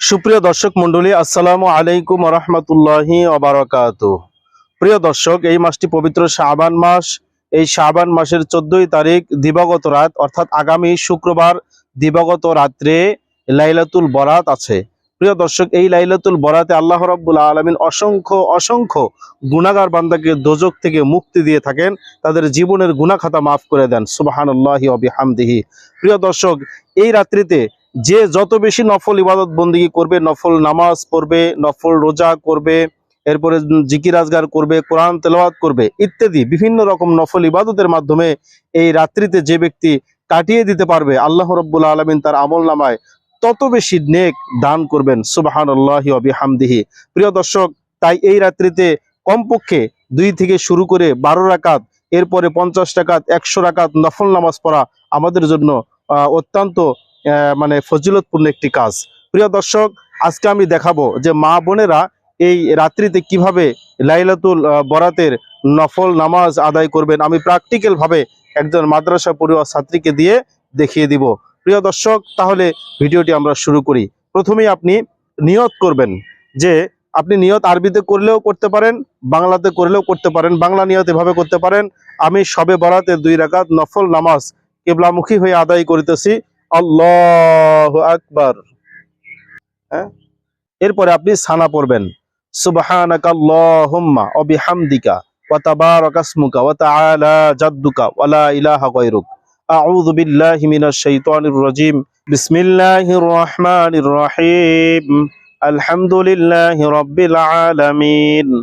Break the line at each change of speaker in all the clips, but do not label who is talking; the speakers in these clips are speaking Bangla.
সুপ্রিয় দর্শক মন্ডলী আসসালামু আলাইকুম রহমতুল্লাহি অবরাকাত প্রিয় দর্শক, এই মাসটি পবিত্র শাবান মাস। এই শাবান মাসের চোদ্দই তারিখ দিবাগত রাত, অর্থাৎ আগামী শুক্রবার দিবাগত রাত্রে লাইলাতুল বরাত আছে। প্রিয় দর্শক, এই লাইলাতুল বরাতে আল্লাহ রব্বুল আলমিন অসংখ্য অসংখ্য গুণাগার বান্দাকে দোজক থেকে মুক্তি দিয়ে থাকেন। তাদের জীবনের গুনাখাতা মাফ করে দেন। সুবাহানুল্লাহি অবিহামদিহি প্রিয় দর্শক, এই রাত্রিতে যে যত বেশি নফল ইবাদত বন্দিগি করবে, নফল নামাজ পড়বে, নফল রোজা করবে, এরপরে জিকির আজগার করবে, কোরআন তেলাওয়াত করবে, ইত্যাদি বিভিন্ন রকম নফল ইবাদতের মাধ্যমে এই রাত্রিতে যে ব্যক্তি কাটিয়ে দিতে পারবে, আল্লাহ রব্বুল আলমিন তার আমল নামায় তত বেশি নেক দান করবেন। সুবাহান আল্লাহি হামদিহি প্রিয় দর্শক, তাই এই রাত্রিতে কমপক্ষে দুই থেকে শুরু করে বারো রাকাত, এরপরে পঞ্চাশ টাকাত একশো রাকাত নফল নামাজ পড়া আমাদের জন্য অত্যন্ত মানে ফজিলতপূর্ণ একটি কাজ। প্রিয় দর্শক, আজকে আমি দেখাবো যে মা বোনেরা এই রাত্রিতে কীভাবে লাইলাতুল বরাতের নফল নামাজ আদায় করবেন, আমি প্র্যাকটিক্যাল ভাবে একজন মাদ্রাসা পড়ুয়া ছাত্রীকে দিয়ে দেখিয়ে দিব। প্রিয় দর্শক, তাহলে ভিডিওটি আমরা শুরু করি। প্রথমেই আপনি নিয়ত করবেন যে আপনি নিয়ত আরবিতে করলেও করতে পারেন, বাংলাতে করলেও করতে পারেন, বাংলা নিয়ত এভাবে করতে পারেন, আমি সবে বরাতে দুই রাকাত নফল নামাজ কেবলামুখী হয়ে আদায় করিতেছি। আল্লাহ আকবার। হ্যাঁ? এরপরে আপনি সানা পড়বেন। সুবহানাকা আল্লাহুম্মা ওয়া বিহামদিকা ওয়া তাবারাকা ইসমুকা ওয়া তাআলা জাদ্দুকা ওয়া লা ইলাহা গায়রুক। আউযু বিল্লাহি মিনাশ শাইতানির রাজীম। বিসমিল্লাহির রহমানির রহিম। আলহামদুলিল্লাহি রাব্বিল আলামিন।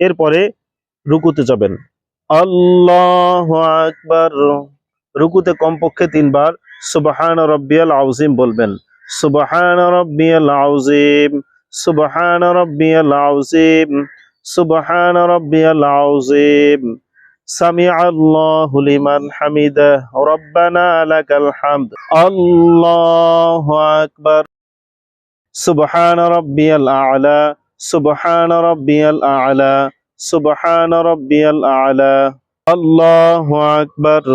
এরপরে রুকুতে যাবেন। আল্লাহ আকবার। রুকুতে কমপক্ষে তিনবার সুবহান রাব্বিয়াল আউজিম বলবেন। সুবহান রাব্বিয়াল আউজিম সুবহান রাব্বিয়াল আউজিম সুবহান রাব্বিয়াল আউজিম আল্লাহু লিমান হামিদাহ রব্বানা লাকাল হামদ। আল্লাহু সুবহান রব্বিয়াল আলা, সুবহান রব্বিয়াল আলা, সুবহান রব্বিয়াল আলা। আল্লাহ আকবার।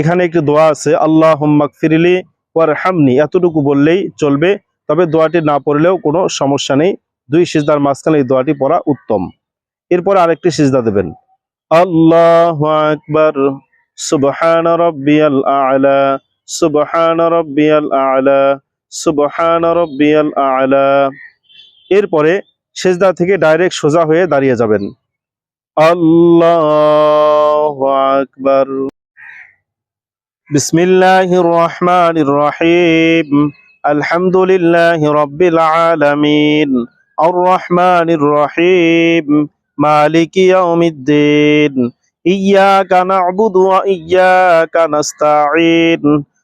এখানে একটি দোয়া আছে আল্লাহ ফিরিলি ওয়ার হামনি এতটুকু বললেই চলবে, তবে দোয়াটি না পড়লেও কোনো সমস্যা নেই। দুই সিজদার মাঝখানে এই দোয়াটি পড়া উত্তম। এরপর আরেকটি সিজদা দেবেন। আল্লাহ আকবর। সুবহান রব্বিয়াল আলা, সুবহান রব্বিয়াল আলা সুবহান রব্বিয়াল আ'লা। এরপরে সেজদা থেকে ডাইরেক্ট সোজা হয়ে দাঁড়িয়ে যাবেন। আল্লাহু আকবার। বিসমিল্লাহির রহমানির রহিম। আলহামদুলিল্লাহি রাব্বিল আলামিন। আর রহমানির রহিম। মালিকি ইয়াউমিদ্দিন। ইয়াকা না'বুদু ওয়া ইয়াকা নাস্তাঈন।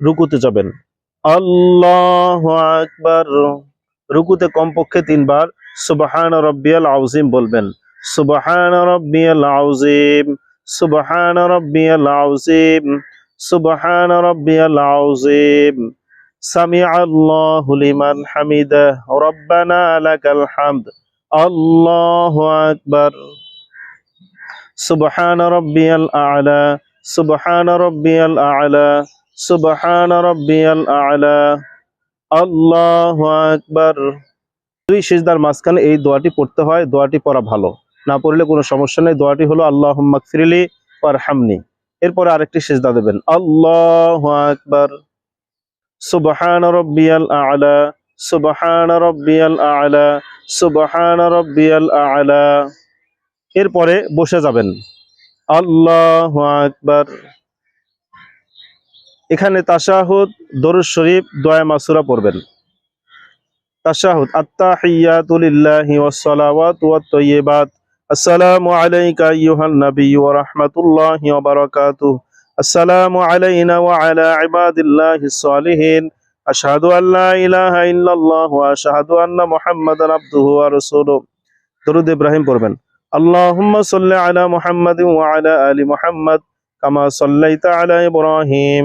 রুকুতে যাবেন। আল্লাহ আকবার। রুকুতে কমপক্ষে তিনবার সুবহান রব্বিয়াল আউজিম বলবেন। সুবহান রব্বিয়াল আউজিম সুবহান রব্বিয়াল আউজিম সুবহান রব্বিয়াল আউজিম সামিআ আল্লাহু লিমান হামিদাহ রব্বানা লাকাল হামদ। আল্লাহু আকবার। সুবহান রব্বিয়াল আ'লা, সুবহান রব্বিয়াল আ'লা। সুবহান রব্বিয়াল আ'লা। আল্লাহু আকবার। দুই সিজদার মাঝখানে এই দোয়াটি পড়তে হয়, দোয়াটি পড়া ভালো। না পড়লে কোনো সমস্যা নেই, দোয়াটি হলো আল্লাহ ফিরিলি ওয়ারহামনি। এরপরে আরেকটি সেজদা দেবেন, আল্লাহ আকবার। সুবহান রব্বিয়াল আলা, সুবহান রব্বিয়াল আলা, সুবহান রব্বিয়াল আলা। এরপরে বসে যাবেন, আল্লাহ আকবার। এখানে তাশাহুদ, দরুদ শরীফ, দোয়া মাসুরা পড়বেন। তাশাহুদ, আত্তাহিয়াতু লিল্লাহি ওয়াস সালাওয়াতু ওয়াত তাইয়্যিবাত। আসসালামু আলাইকা আইয়ুহান নাবিয়্যু ওয়া রাহমাতুল্লাহি ওয়া বারাকাতুহু। আসসালামু আলাইনা ওয়া আলা ইবাদিল্লাহিস সালিহিন আশহাদু ইব্রাহিম পড়বেন। আল্লাহুম্মা সাল্লি কামা সাল্লাইতা ইব্রাহিম।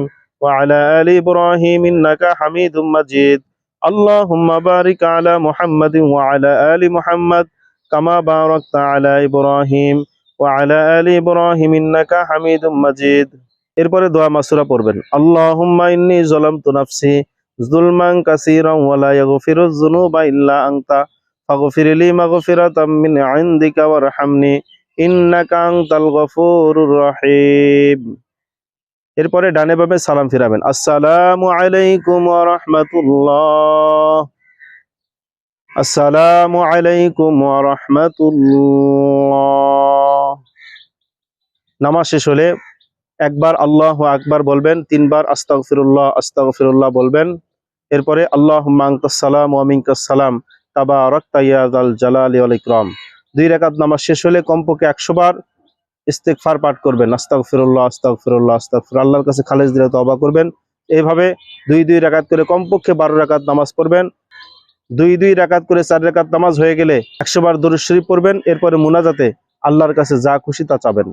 ইব্রাহিম ইন্নাকা হামিদুম মাজিদ আল্লাহুম্মা বারিক আলা মুহাম্মাদিন ওয়া আলা আলি মুহাম্মাদ কামা বারাকতা আলা ইব্রাহিম ওয়া আলা আলি ইব্রাহিম ইন্নাকা হামিদুম মাজিদ এরপরে দোয়া মাসুরা পড়বেন। আল্লাহুম্মা ইন্নী যালামতু নাফসি যুলমান কাসীরান ওয়া লা ইয়াগফিরুয যুনুবা ইল্লা আনতা ফাগফির লি মাগফিরাতাম মিন ইনদিকা ওয়ারহামনি ইন্নাকা আনতাল গফুরুর রহিম এরপরে ডানে বামে সালাম ফিরাবেন। আসসালামু আলাইকুম রাহমাতুল্লাহ। আসসালামু আলাইকুম রাহমাতুল্লাহ। নামাজ শেষ হলে একবার আল্লাহ আকবার বলবেন, তিনবার আস্তাগফিরুল্লাহ আস্তাগফিরুল্লাহ বলবেন। এরপরে আল্লাহ সালাম ওয়া মিনকাস সালাম, তাবারাকতা ইয়া যাল জালালি ইকরাম। দুই রাকাত নামাজ শেষ হলে কমপক্ষে 100 বার ইস্তেগফার পাঠ করবেন আস্তাক ফিরুল্লাহ আস্তাক ফিরুল্লাহ আস্তাক ফির আল্লাহর কাছে খালেজ দিলে তবা করবেন। এইভাবে দুই দুই রাকাত করে কমপক্ষে 12 রাকাত নামাজ পড়বেন। দুই দুই রাকাত করে চার রাকাত নামাজ হয়ে গেলে 100 বার দরুদ শরীফ পড়বেন। এরপরে মুনাজাতে আল্লাহর কাছে যা খুশি তা চাবেন।